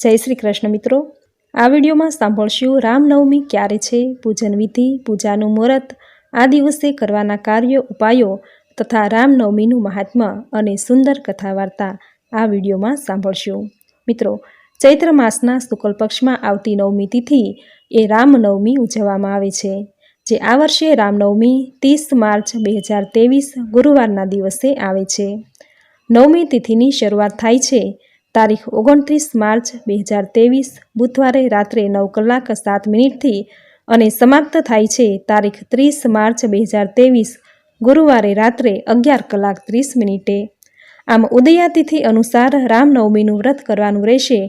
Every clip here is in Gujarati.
જય શ્રી કૃષ્ણ મિત્રો. આ વિડીયોમાં સાંભળશું રામનવમી ક્યારે છે, પૂજન વિધિ, પૂજાનું મુહૂર્ત, આ દિવસે કરવાના કાર્યો, ઉપાયો તથા રામનવમીનું મહાત્મ્ય અને સુંદર કથા વાર્તા આ વિડીયોમાં સાંભળશું. મિત્રો, ચૈત્ર માસના શુક્લ પક્ષમાં આવતી નવમી તિથિ એ રામનવમી ઉજવવામાં આવે છે, જે આ વર્ષે રામનવમી ત્રીસ માર્ચ બે હજાર ત્રેવીસ ગુરુવારના દિવસે આવે છે. નવમી તિથિની શરૂઆત થાય છે તારીખ ઓગણત્રીસ માર્ચ બે હજાર ત્રેવીસ બુધવારે રાત્રે નવ કલાક સાત મિનિટથી અને સમાપ્ત થાય છે તારીખ ત્રીસ માર્ચ બે હજાર ત્રેવીસ ગુરુવારે રાત્રે અગિયાર કલાક ત્રીસ મિનિટે. આમ ઉદયાતિથિ અનુસાર રામનવમીનું વ્રત કરવાનું રહેશે.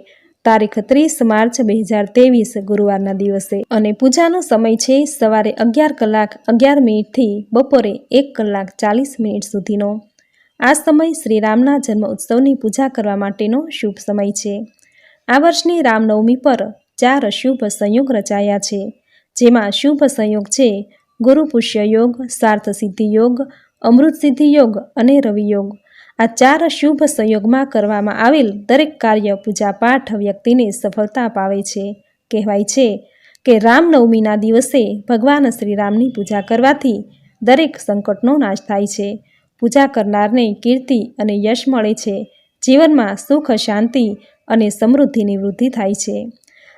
તારીખ ત્રીસ માર્ચ બે હજાર ત્રેવીસ ગુરુવારના દિવસે. અને પૂજાનો સમય છે સવારે અગિયાર કલાક અગિયાર મિનિટથી બપોરે એક કલાક ચાલીસ મિનિટ સુધીનો. આ સમય શ્રીરામના જન્મ ઉત્સવની પૂજા કરવા માટેનો શુભ સમય છે. આ વર્ષની રામનવમી પર ચાર શુભ સંયોગ રચાયા છે, જેમાં શુભ સંયોગ છે ગુરુ પુષ્ય યોગ, સાર્થ સિદ્ધિ યોગ, અમૃત સિદ્ધિ યોગ અને રવિ યોગ. આ ચાર શુભ સંયોગમાં કરવામાં આવેલ દરેક કાર્ય પૂજાપાઠ વ્યક્તિને સફળતા અપાવે છે. કહેવાય છે કે રામનવમીના દિવસે ભગવાન શ્રીરામની પૂજા કરવાથી દરેક સંકટનો નાશ થાય છે. પૂજા કરનારને કીર્તિ અને યશ મળે છે. જીવનમાં સુખ, શાંતિ અને સમૃદ્ધિની વૃદ્ધિ થાય છે.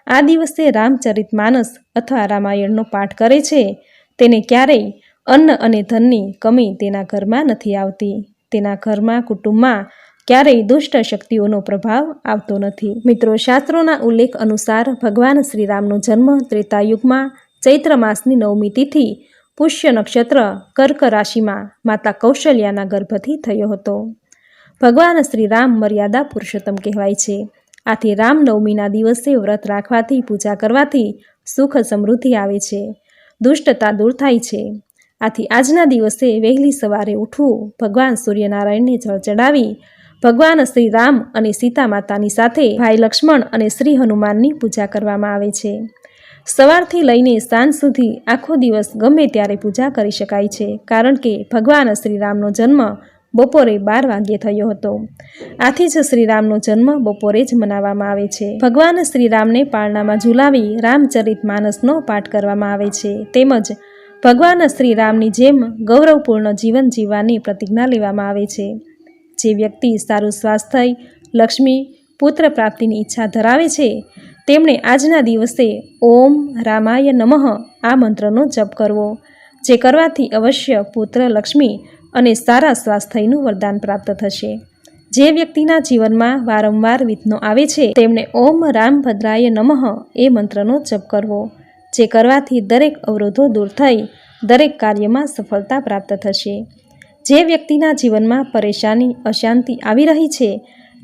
આ દિવસે રામચરિત માનસ અથવા રામાયણનો પાઠ કરે છે. તેને ક્યારેય અન્ન અને ધનની કમી તેના ઘરમાં નથી આવતી. તેના ઘરમાં, કુટુંબમાં ક્યારેય દુષ્ટ શક્તિઓનો પ્રભાવ આવતો નથી. મિત્રો, શાસ્ત્રોના ઉલ્લેખ અનુસાર ભગવાન શ્રીરામનો જન્મ ત્રેતાયુગમાં ચૈત્ર માસની નવમી તિથિ પુષ્ય નક્ષત્ર કર્ક રાશિમાં માતા કૌશલ્યાના ગર્ભથી થયો હતો. ભગવાન શ્રી રામ મર્યાદા પુરુષોત્તમ કહેવાય છે. આથી રામનવમીના દિવસે વ્રત રાખવાથી, પૂજા કરવાથી સુખ સમૃદ્ધિ આવે છે. દુષ્ટતા દૂર થાય છે. આથી આજના દિવસે વહેલી સવારે ઉઠવું, ભગવાન સૂર્યનારાયણને જળ ચડાવી, ભગવાન શ્રી રામ અને સીતા માતાની સાથે ભાઈ લક્ષ્મણ અને શ્રી હનુમાનની પૂજા કરવામાં આવે છે. સવારથી લઈને સાંજ સુધી આખો દિવસ ગમે ત્યારે પૂજા કરી શકાય છે, કારણ કે ભગવાન શ્રીરામનો જન્મ બપોરે બાર વાગ્યે થયો હતો. આથી જ શ્રીરામનો જન્મ બપોરે જ મનાવવામાં આવે છે. ભગવાન શ્રીરામને પાળનામાં ઝુલાવી રામચરિત માનસનો પાઠ કરવામાં આવે છે. તેમજ ભગવાન શ્રીરામની જેમ ગૌરવપૂર્ણ જીવન જીવવાની પ્રતિજ્ઞા લેવામાં આવે છે. જે વ્યક્તિ સારું સ્વાસ્થ્ય, લક્ષ્મી, પુત્ર પ્રાપ્તિની ઈચ્છા ધરાવે છે તેમણે આજના દિવસે ઓમ રામાય નમઃ આ મંત્રનો જપ કરવો, જે કરવાથી અવશ્ય પુત્ર લક્ષ્મી અને સારા સ્વાસ્થ્યનું વરદાન પ્રાપ્ત થશે. જે વ્યક્તિના જીવનમાં વારંવાર વિઘ્નો આવે છે તેમણે ઓમ રામભદ્રાય નમઃ એ મંત્રનો જપ કરવો, જે કરવાથી દરેક અવરોધો દૂર થઈ, દરેક કાર્યમાં સફળતા પ્રાપ્ત થશે. જે વ્યક્તિના જીવનમાં પરેશાની, અશાંતિ આવી રહી છે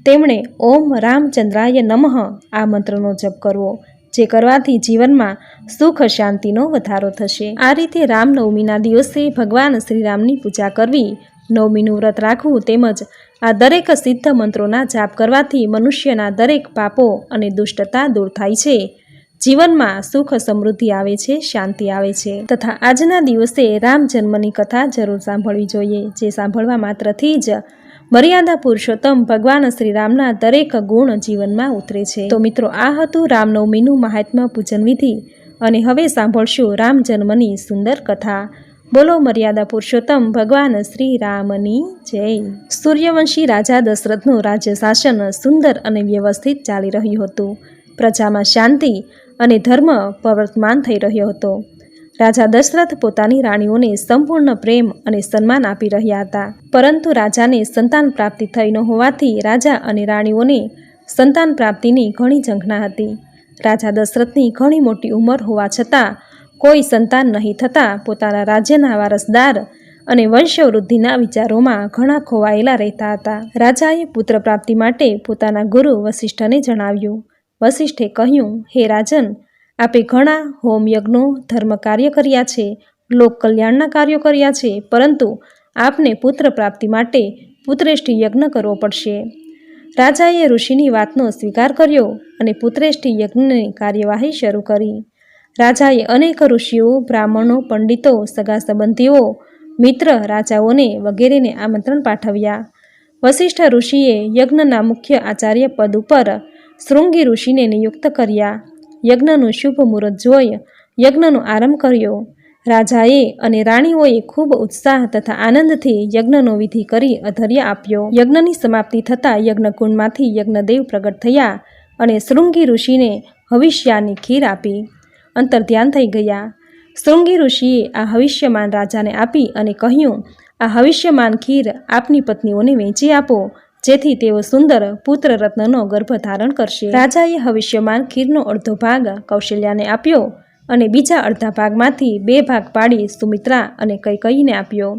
તેમણે ઓમ રામચંદ્રાય નમઃ આ મંત્રનો જપ કરવો, જે કરવાથી જીવનમાં સુખ શાંતિનો વધારો થશે. આ રીતે રામનવમીના દિવસે ભગવાન શ્રીરામની પૂજા કરવી, નવમીનું વ્રત રાખવું તેમજ આ દરેક સિદ્ધ મંત્રોના જાપ કરવાથી મનુષ્યના દરેક પાપો અને દુષ્ટતા દૂર થાય છે. જીવનમાં સુખ સમૃદ્ધિ આવે છે, શાંતિ આવે છે. તથા આજના દિવસે રામ જન્મની કથા જરૂર સાંભળવી જોઈએ, જે સાંભળવા માત્રથી જ મર્યાદા પુરુષોત્તમ ભગવાન શ્રીરામના દરેક ગુણ જીવનમાં ઉતરે છે. તો મિત્રો, આ હતું રામનવમીનું મહાત્મા પૂજન વિધિ. અને હવે સાંભળશું રામ જન્મની સુંદર કથા. બોલો મર્યાદા પુરુષોત્તમ ભગવાન શ્રી રામની જય. સૂર્યવંશી રાજા દશરથનું રાજ્ય શાસન સુંદર અને વ્યવસ્થિત ચાલી રહ્યું હતું. પ્રજામાં શાંતિ અને ધર્મ પ્રવર્તમાન થઈ રહ્યો હતો. રાજા દશરથ પોતાની રાણીઓને સંપૂર્ણ પ્રેમ અને સન્માન આપી રહ્યા હતા. પરંતુ રાજાને સંતાન પ્રાપ્તિ થઈ ન હોવાથી રાજા અને રાણીઓને સંતાન પ્રાપ્તિની ઘણી ઝંખના હતી. રાજા દશરથની ઘણી મોટી ઉંમર હોવા છતાં કોઈ સંતાન નહીં થતાં પોતાના રાજ્યના વારસદાર અને વંશવૃદ્ધિના વિચારોમાં ઘણા ખોવાયેલા રહેતા હતા. રાજાએ પુત્ર પ્રાપ્તિ માટે પોતાના ગુરુ વસિષ્ઠને જણાવ્યું. વસિષ્ઠે કહ્યું, હે રાજન આપે ઘણા હોમ યજ્ઞો ધર્મ કાર્ય કર્યા છે, લોક કલ્યાણના કાર્યો કર્યા છે, પરંતુ આપને પુત્ર પ્રાપ્તિ માટે પુત્રેષ્ઠી યજ્ઞ કરવો પડશે. રાજાએ ઋષિની વાતનો સ્વીકાર કર્યો અને પુત્રેષ્ઠી યજ્ઞની કાર્યવાહી શરૂ કરી. રાજાએ અનેક ઋષિઓ, બ્રાહ્મણો, પંડિતો, સગા સંબંધીઓ, મિત્ર રાજાઓને વગેરેને આમંત્રણ પાઠવ્યા. વશિષ્ઠ ઋષિએ યજ્ઞના મુખ્ય આચાર્ય પદ ઉપર શૃંગી ઋષિને નિયુક્ત કર્યા. યજ્ઞનું શુભ મુહૂર્ત જોઈ યજ્ઞનો આરંભ કર્યો. રાજાએ અને રાણીઓએ ખૂબ ઉત્સાહ તથા આનંદથી યજ્ઞનો વિધિ કરી અધર્ય આપ્યો. યજ્ઞની સમાપ્તિ થતાં યજ્ઞકુંડમાંથી યજ્ઞદેવ પ્રગટ થયા અને શૃંગી ઋષિને હવિષ્યાની ખીર આપી. અંતર ધ્યાન થઈ ગયા. શૃંગી ઋષિએ આ હવિષ્યમાન રાજાને આપી અને કહ્યું, આ હવિષ્યમાન ખીર આપની પત્નીઓને વેચી આપો. જેથી તેઓ સુંદર પુત્ર રત્નનો ગર્ભ ધારણ કરશે. રાજાએ હવિષ્યમાન ખીરનો અડધો ભાગ કૌશલ્યાને આપ્યો અને બીજા અડધા ભાગમાંથી બે ભાગ પાડી સુમિત્રા અને કૈકયીને આપ્યો.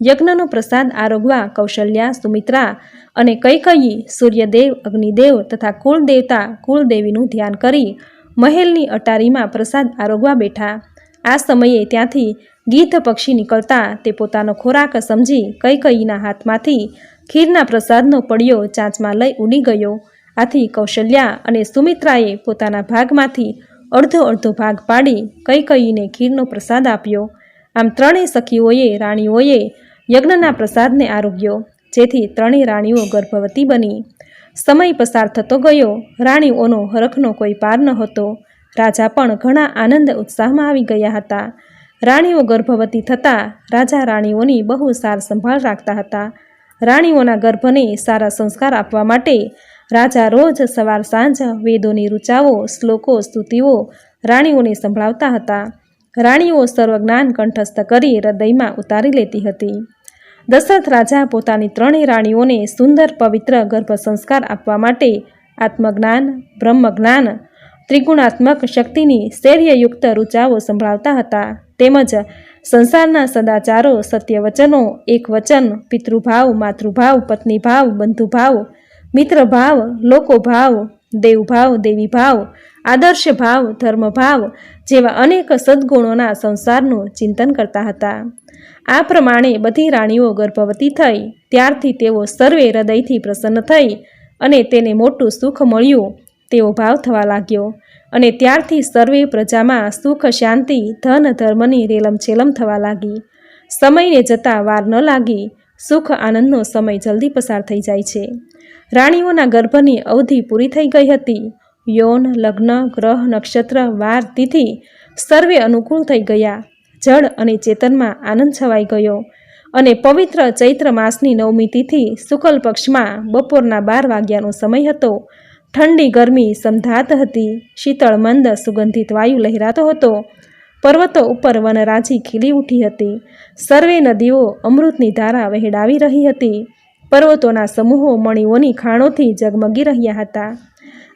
યજ્ઞનો પ્રસાદ આરોગવા કૌશલ્યા, સુમિત્રા અને કૈકયી સૂર્યદેવ, અગ્નિદેવ તથા કુળદેવતા કુળદેવીનું ધ્યાન કરી મહેલની અટારીમાં પ્રસાદ આરોગવા બેઠા. આ સમયે ત્યાંથી ગીધ પક્ષી નીકળતા તે પોતાનો ખોરાક સમજી કૈકયીના હાથમાંથી ખીરના પ્રસાદનો પડ્યો ચાંચમાં લઈ ઉડી ગયો. આથી કૌશલ્યા અને સુમિત્રાએ પોતાના ભાગમાંથી અડધો અડધો ભાગ પાડી કઈ કઈને ખીરનો પ્રસાદ આપ્યો. આમ ત્રણેય સખીઓએ, રાણીઓએ યજ્ઞના પ્રસાદને આરોગ્યો, જેથી ત્રણેય રાણીઓ ગર્ભવતી બની. સમય પસાર થતો ગયો. રાણીઓનો હરખનો કોઈ પાર ન હતો રાજા પણ ઘણા આનંદ ઉત્સાહમાં આવી ગયા હતા. રાણીઓ ગર્ભવતી થતાં રાજા રાણીઓની બહુ સાર સંભાળ રાખતા હતા. રાણીઓના ગર્ભને સારા સંસ્કાર આપવા માટે રાજા રોજ સવાર સાંજ વેદોની રૂચાઓ, શ્લોકો, સ્તુતિઓ રાણીઓને સંભળાવતા હતા. રાણીઓ સર્વજ્ઞાન કંઠસ્થ કરી હૃદયમાં ઉતારી લેતી હતી. દશરથ રાજા પોતાની ત્રણેય રાણીઓને સુંદર પવિત્ર ગર્ભ સંસ્કાર આપવા માટે આત્મજ્ઞાન, બ્રહ્મજ્ઞાન, ત્રિગુણાત્મક શક્તિની શૈર્યયુક્ત રૂચાઓ સંભળાવતા હતા. તેમજ સંસારના સદાચારો સત્ય વચનો એક વચન પિતૃભાવ, માતૃભાવ, પત્નીભાવ, બંધુભાવ, મિત્રભાવ, લોકોભાવ, દેવભાવ, દેવીભાવ આદર્શ ભાવ ધર્મભાવ જેવા અનેક સદ્ગુણોના સંસારનું ચિંતન કરતા હતા. આ પ્રમાણે બધી રાણીઓ ગર્ભવતી થઈ, ત્યારથી તેઓ સર્વે હૃદયથી પ્રસન્ન થઈ અને તેને મોટું સુખ મળ્યું તેવો ભાવ થવા લાગ્યો. અને ત્યારથી સર્વે પ્રજામાં સુખ, શાંતિ, ધન, ધર્મની રેલમછેલમ થવા લાગી. સમયને જતાં વાર ન લાગી. સુખ, આનંદનો સમય જલ્દી પસાર થઈ જાય છે. રાણીઓના ગર્ભની અવધિ પૂરી થઈ ગઈ હતી. યૌન, લગ્ન, ગ્રહ, નક્ષત્ર, વાર, તિથિ સર્વે અનુકૂળ થઈ ગયા. જળ અને ચેતનમાં આનંદ છવાઈ ગયો અને પવિત્ર ચૈત્ર માસની નવમી તિથિ શુકલ પક્ષમાં બપોરના બાર વાગ્યાનો સમય હતો. ઠંડી ગરમી સમધાત હતી. શીતળ મંદ સુગંધિત વાયુ લહેરાતો હતો. પર્વતો ઉપર વનરાજી ખીલી ઉઠી હતી. સર્વે નદીઓ અમૃતની ધારા વહેડાવી રહી હતી. પર્વતોના સમૂહો મણીઓની ખાણોથી જગમગી રહ્યા હતા.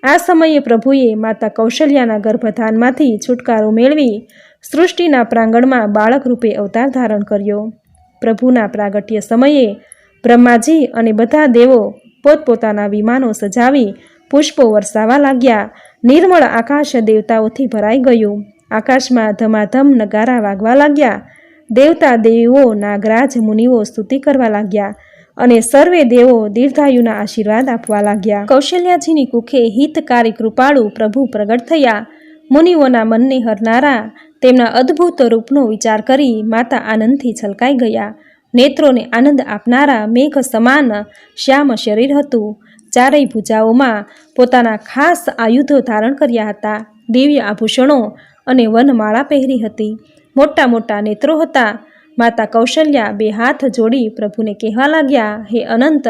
આ સમયે પ્રભુએ માતા કૌશલ્યાના ગર્ભધાનમાંથી છુટકારો મેળવી સૃષ્ટિના પ્રાંગણમાં બાળક રૂપે અવતાર ધારણ કર્યો. પ્રભુના પ્રાગટ્ય સમયે બ્રહ્માજી અને બધા દેવો પોતપોતાના વિમાનો સજાવી પુષ્પો વરસાવા લાગ્યા. નિર્મળ આકાશ દેવતાઓથી ભરાઈ ગયું. આકાશમાં ધમાધમ નગારા વાગવા લાગ્યા. દેવતા દેવીઓ, નાગરાજ, મુનિઓ સ્તુતિ કરવા લાગ્યા અને સર્વે દેવો દીર્ઘાયુના આશીર્વાદ આપવા લાગ્યા. કૌશલ્યાજીની કુખે હિતકારી કૃપાળુ પ્રભુ પ્રગટ થયા. મુનિઓના મનને હરનારા, તેમના અદ્ભુત રૂપનો વિચાર કરી માતા આનંદથી છલકાઈ ગયા. નેત્રોને આનંદ આપનારા મેઘ સમાન શ્યામ શરીર હતું. ચારેય ભુજાઓમાં પોતાના ખાસ આયુધો ધારણ કર્યા હતા. દિવ્ય આભૂષણો અને વનમાળા પહેરી હતી. મોટા મોટા નેત્રો હતા. માતા કૌશલ્યા બે હાથ જોડી પ્રભુને કહેવા લાગ્યા, હે અનંત,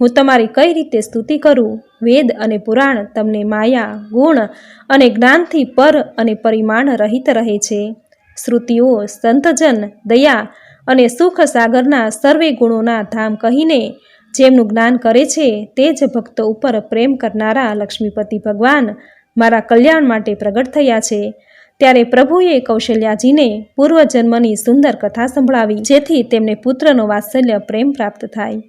હું તમારી કઈ રીતે સ્તુતિ કરું? વેદ અને પુરાણ તમને માયા, ગુણ અને જ્ઞાનથી પર અને પરિમાણ રહિત રહે છે. શ્રુતિઓ, સંતજન, દયા અને સુખ સાગરના સર્વે ગુણોના ધામ કહીને જેમનું જ્ઞાન કરે છે તે જ ભક્તો ઉપર પ્રેમ કરનારા લક્ષ્મીપતિ ભગવાન મારા કલ્યાણ માટે પ્રગટ થયા છે. ત્યારે પ્રભુએ કૌશલ્યાજીને પૂર્વજન્મની સુંદર કથા સંભળાવી, જેથી તેમને પુત્રનો વાત્સલ્ય પ્રેમ પ્રાપ્ત થાય.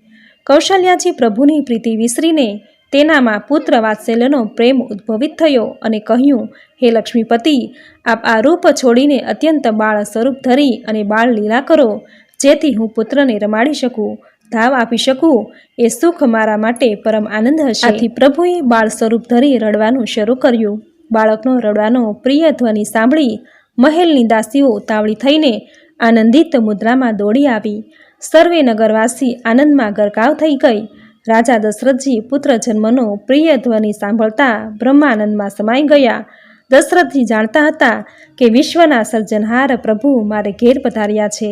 કૌશલ્યાજી પ્રભુની પ્રીતિ વિસરીને તેનામાં પુત્ર વાત્સલ્યનો પ્રેમ ઉદ્ભવિત થયો અને કહ્યું, હે લક્ષ્મીપતિ, આપ આ રૂપ છોડીને અત્યંત બાળ સ્વરૂપ ધરી અને બાળ લીલા કરો, જેથી હું પુત્રને રમાડી શકું. ધાવ આપી શકું? એ સુખ મારા માટે પરમ આનંદ હશે. આથી પ્રભુએ બાળ સ્વરૂપ ધરી રડવાનું શરૂ કર્યું. બાળકનો રડવાનો પ્રિય ધ્વનિ સાંભળી મહેલની દાસીઓ ઉતાવળી થઈને આનંદિત મુદ્રામાં દોડી આવી. સર્વે નગરવાસી આનંદમાં ગરકાવ થઈ ગઈ. રાજા દશરથજી પુત્ર જન્મનો પ્રિય ધ્વનિ સાંભળતા બ્રહ્માનંદમાં સમાઈ ગયા. દશરથજી જાણતા હતા કે વિશ્વના સર્જનહાર પ્રભુ મારે ઘેર પધાર્યા છે.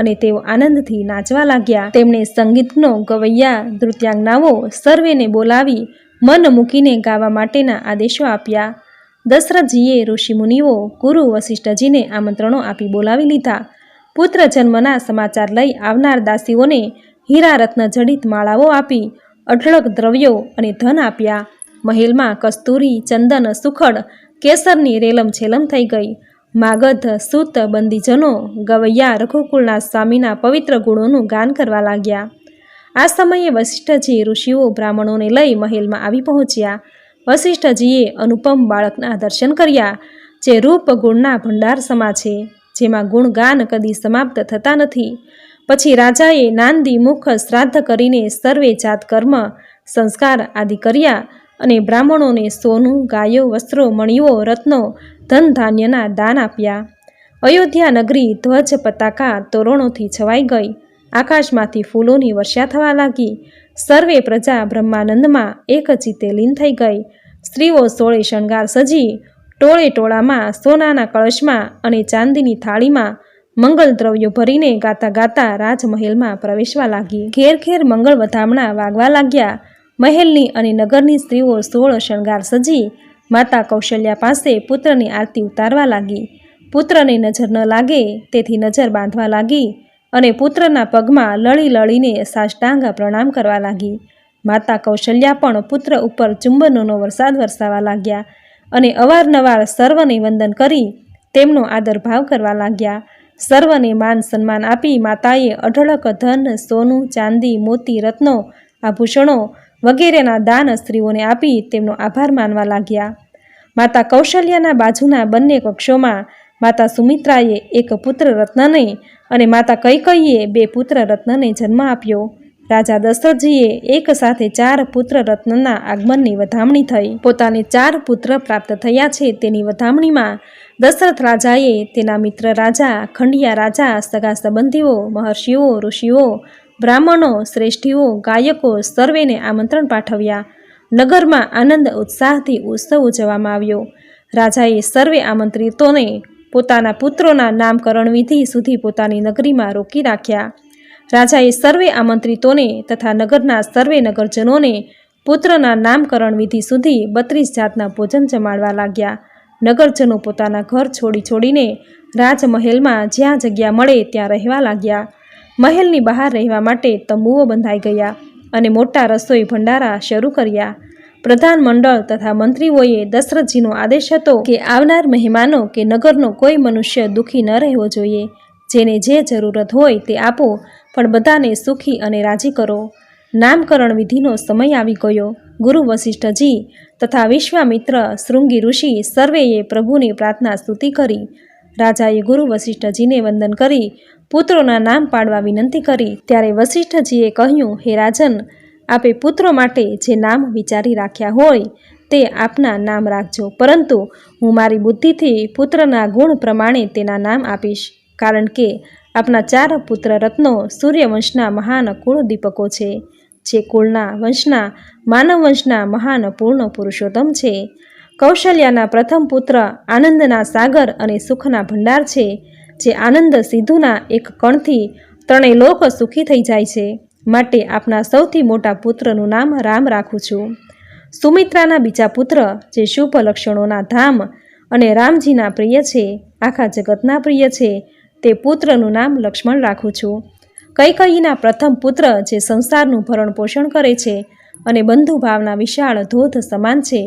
અને તેઓ આનંદથી નાચવા લાગ્યા. તેમણે સંગીતનો ગવૈયા, નૃત્યાંગનાઓ સર્વેને બોલાવી મન મૂકીને ગાવા માટેના આદેશો આપ્યા. દશરથજીએ ઋષિમુનિઓ, ગુરુ વશિષ્ઠજીને આમંત્રણો આપી બોલાવી લીધા. પુત્ર જન્મના સમાચાર લઈ આવનાર દાસીઓને હીરા રત્ન જડિત માળાઓ આપી, અઢળક દ્રવ્યો અને ધન આપ્યા. મહેલમાં કસ્તુરી, ચંદન, સુખડ, કેસરની રેલમ છેલમ થઈ ગઈ. માગધ સૂત બંદીજનો ગવૈયા રઘુકુળના સ્વામીના પવિત્ર ગુણોનું ગાન કરવા લાગ્યા. આ સમયે વશિષ્ઠજી ઋષિઓ બ્રાહ્મણોને લઈ મહેલમાં આવી પહોંચ્યા. વશિષ્ઠજીએ અનુપમ બાળકના દર્શન કર્યા, જે રૂપ ગુણના ભંડાર સમા છે, જેમાં ગુણગાન કદી સમાપ્ત થતા નથી. પછી રાજાએ નાંદી મુખ શ્રાદ્ધ કરીને સર્વે જાત કર્મ, સંસ્કાર આદિ કર્યા. અને બ્રાહ્મણોને સોનું, ગાયો, વસ્ત્રો, મણીઓ, રત્નો, ધન ધાન્યના દાન આપ્યા. અયોધ્યા નગરી ધ્વજ પતાકા તોરણોથી છવાઈ ગઈ. આકાશમાંથી ફૂલોની વર્ષા થવા લાગી. સર્વે પ્રજા બ્રહ્માનંદમાં એક ચિત્તે લીન થઈ ગઈ. સ્ત્રીઓ સોળે શણગાર સજી. ટોળે ટોળામાં સોનાના કળશમાં અને ચાંદીની થાળીમાં મંગળ દ્રવ્યો ભરીને ગાતા ગાતા રાજમહેલમાં પ્રવેશવા લાગી. ઘેર ઘેર મંગળ વધામણા વાગવા લાગ્યા. મહેલની અને નગરની સ્ત્રીઓ સોળ શણગાર સજી, માતા કૌશલ્યા પાસે પુત્રની આરતી ઉતારવા લાગી. પુત્રને નજર ન લાગે, તેથી નજર બાંધવા લાગી અને પુત્રના પગમાં લળી લળીને સાષ્ટાંગ પ્રણામ કરવા લાગી. માતા કૌશલ્યા પણ પુત્ર ઉપર ચુંબનોનો વરસાદ વરસાવા લાગ્યા અને અવારનવાર સર્વને વંદન કરી તેમનો આદર ભાવ કરવા લાગ્યા. સર્વને માન સન્માન આપી માતાએ અઢળક ધન, સોનું, ચાંદી, મોતી, રત્નો, આભૂષણો વગેરેના દાન સ્ત્રીઓને આપી તેમનો આભાર માનવા લાગ્યા. માતા કૌશલ્યાના બાજુના બંને કક્ષોમાં માતા સુમિત્રાએ એક પુત્ર રત્નને અને માતા કૈકૈયે બે પુત્ર રત્નને જન્મ આપ્યો. રાજા દશરથજીએ એક સાથે ચાર પુત્ર રત્નના આગમનની વધામણી થઈ. પોતાને ચાર પુત્ર પ્રાપ્ત થયા છે તેની વધામણીમાં દશરથ રાજાએ તેના મિત્ર રાજા, ખંડિયા રાજા, સગા સંબંધીઓ, મહર્ષિઓ, ઋષિઓ બ્રાહ્મણો, શ્રેષ્ઠીઓ, ગાયકો સર્વેને આમંત્રણ પાઠવ્યા. નગરમાં આનંદ ઉત્સાહથી ઉત્સવ ઉજવવામાં આવ્યો. રાજાએ સર્વે આમંત્રિતોને પોતાના પુત્રોના નામકરણ વિધિ સુધી પોતાની નગરીમાં રોકી રાખ્યા રાજાએ સર્વે આમંત્રિતોને તથા નગરના સર્વે નગરજનોને પુત્રના નામકરણ વિધિ સુધી બત્રીસ જાતના ભોજન જમાડવા લાગ્યા. નગરજનો પોતાના ઘર છોડી છોડીને રાજમહેલમાં જ્યાં જગ્યા મળે ત્યાં રહેવા લાગ્યા. મહેલની બહાર રહેવા માટે તંબુઓ બંધાઈ ગયા અને મોટા રસોઈ ભંડારા શરૂ કર્યા. પ્રધાન મંડળ તથા મંત્રીઓએ દશરથજીનો આદેશ હતો કે આવનાર મહેમાનો કે નગરનો કોઈ મનુષ્ય દુઃખી ન રહેવો જોઈએ. જેને જે જરૂરત હોય તે આપો, પણ બધાને સુખી અને રાજી કરો. નામકરણ વિધિનો સમય આવી ગયો. ગુરુ વશિષ્ઠજી તથા વિશ્વામિત્ર શૃંગી ઋષિ સર્વેએ પ્રભુની પ્રાર્થના સ્તુતિ કરી. રાજાએ ગુરુ વશિષ્ઠજીને વંદન કરી પુત્રોના નામ પાડવા વિનંતી કરી, ત્યારે વશિષ્ઠજીએ કહ્યું, હે રાજન, આપે પુત્રો માટે જે નામ વિચારી રાખ્યા હોય, તે આપના નામ રાખજો. પરંતુ હું મારી બુદ્ધિથી પુત્રના ગુણ પ્રમાણે તેના નામ આપીશ, કારણ કે આપના ચાર પુત્ર રત્નો સૂર્યવંશના મહાન કુળ દીપકો છે. જે કુળના વંશના, માનવ વંશના મહાન પૂર્ણ પુરુષોત્તમ છે. કૌશલ્યાના પ્રથમ પુત્ર આનંદના સાગર અને સુખના ભંડાર છે. જે આનંદ સિદ્ધુના એક કણથી ત્રણેય લોક સુખી થઈ જાય છે. માટે આપના સૌથી મોટા પુત્રનું નામ રામ રાખું છું. સુમિત્રાના બીજા પુત્ર, જે શુભ લક્ષણોના ધામ અને રામજીના પ્રિય છે, આખા જગતના પ્રિય છે, તે પુત્રનું નામ લક્ષ્મણ રાખું છું. કૈકયીના પ્રથમ પુત્ર, જે સંસારનું ભરણ પોષણ કરે છે અને બંધુભાવના વિશાળ ધોધ સમાન છે,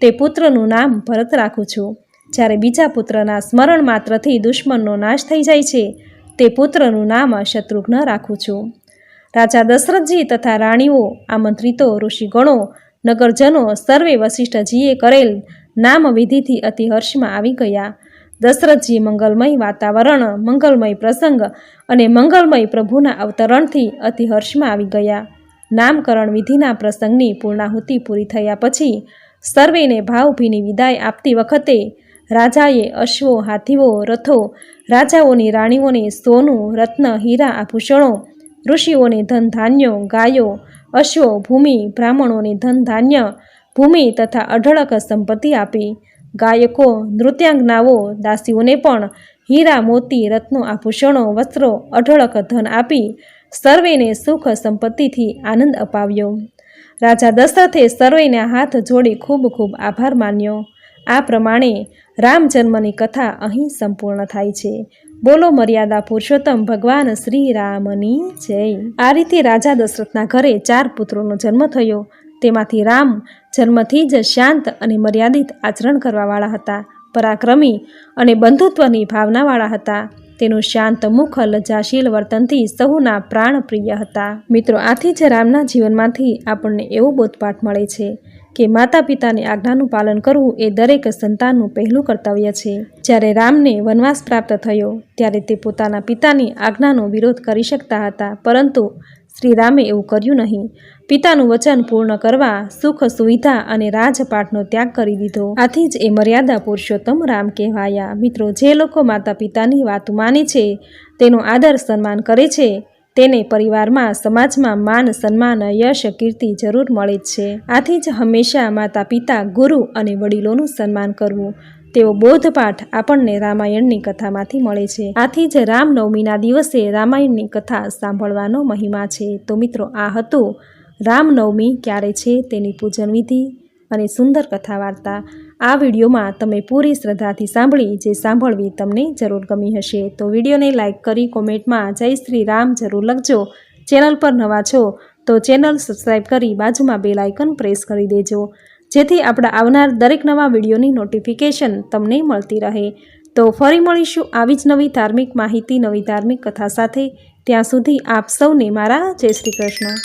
તે પુત્રનું નામ ભરત રાખું છું. જ્યારે બીજા પુત્રના સ્મરણ માત્રથી દુશ્મનનો નાશ થઈ જાય છે, તે પુત્રનું નામ શત્રુઘ્ન રાખું છું. રાજા દશરથજી તથા રાણીઓ, આમંત્રિતો, ઋષિગણો, નગરજનો, સર્વે વશિષ્ઠજીએ કરેલ નામ વિધિથી અતિ હર્ષમાં આવી ગયા. દશરથજી મંગલમય વાતાવરણ, મંગલમય પ્રસંગ અને મંગલમય પ્રભુના અવતરણથી અતિ હર્ષમાં આવી ગયા. નામકરણ વિધિના પ્રસંગની પૂર્ણાહુતિ પૂરી થયા પછી સર્વેને ભાવભીની વિદાય આપતી વખતે રાજાએ અશ્વો, હાથીઓ, રથો, રાજાઓની રાણીઓને સોનું, રત્ન, હીરા, આભૂષણો, ઋષિઓને ધન ધાન્યો ગાયો, અશ્વો, ભૂમિ, બ્રાહ્મણોને ધન ધાન્ય ભૂમિ તથા અઢળક સંપત્તિ આપી. ગાયકો, નૃત્યાંગનાઓ, દાસીઓને પણ હીરા, મોતી, રત્નો, આભૂષણો, વસ્ત્રો, અઢળક ધન આપી સર્વેને સુખ સંપત્તિથી આનંદ અપાવ્યો. રાજા દશરથે સર્વેના હાથ જોડી ખૂબ ખૂબ આભાર માન્યો. આ પ્રમાણે રામ જન્મની કથા અહીં સંપૂર્ણ થાય છે. બોલો મર્યાદા પુરુષોત્તમ ભગવાન શ્રી રામની જય. આ રીતે રાજા દશરથના ઘરે ચાર પુત્રોનો જન્મ થયો. તેમાંથી રામ જન્મથી જ શાંત અને મર્યાદિત આચરણ કરવાવાળા હતા, પરાક્રમી અને બંધુત્વની ભાવનાવાળા હતા. તેનું શાંત મુખ લજ્જાશીલ વર્તનથી સહુના પ્રાણ પ્રિય હતા. મિત્રો, આથી જ રામના જીવનમાંથી આપણને એવો બોધપાઠ મળે છે કે માતા પિતાની આજ્ઞાનું પાલન કરવું એ દરેક સંતાનનું પહેલું કર્તવ્ય છે. જ્યારે રામને વનવાસ પ્રાપ્ત થયો, ત્યારે તે પોતાના પિતાની આજ્ઞાનો વિરોધ કરી શકતા હતા, પરંતુ શ્રી રામે એવું કર્યું નહીં. પિતાનું વચન પૂર્ણ કરવા સુખ, સુવિધા અને રાજપાઠનો ત્યાગ કરી દીધો. આથી જ એ મર્યાદા પુરુષોત્તમ રામ કહેવાયા. મિત્રો, જે લોકો માતા પિતાની વાત માને છે, તેનો આદર સન્માન કરે છે તેને પરિવારમાં, સમાજમાં માન, સન્માન, યશ, કીર્તિ જરૂર મળે છે. આથી જ હંમેશા માતા પિતા ગુરુ અને વડીલોનું સન્માન કરવું. તેવો બોધપાઠ આપણને રામાયણની કથામાંથી મળે છે. આથી જ રામનવમીના દિવસે રામાયણની કથા સાંભળવાનો મહિમા છે. તો મિત્રો, આ હતું રામનવમી ક્યારે છે તેની પૂજન વિધિ અને સુંદર કથા વાર્તા આ વિડીયોમાં તમે પૂરી શ્રદ્ધાથી સાંભળી જે સાંભળવી તમને જરૂર ગમી હશે. તો વિડીયોને લાઇક કરી કોમેન્ટમાં જય શ્રી રામ જરૂર લખજો. ચેનલ પર નવા છો તો ચેનલ સબસ્ક્રાઈબ કરી બાજુમાં બેલ આઇકન પ્રેસ કરી દેજો. જેથી આપણા આવનાર દરેક નવા વિડીયોની નોટિફિકેશન તમને મળતી રહે. તો ફરી મળીશું આવી જ નવી ધાર્મિક માહિતી, નવી ધાર્મિક કથા સાથે. ત્યાં સુધી આપ સૌને મારા જય શ્રી કૃષ્ણ.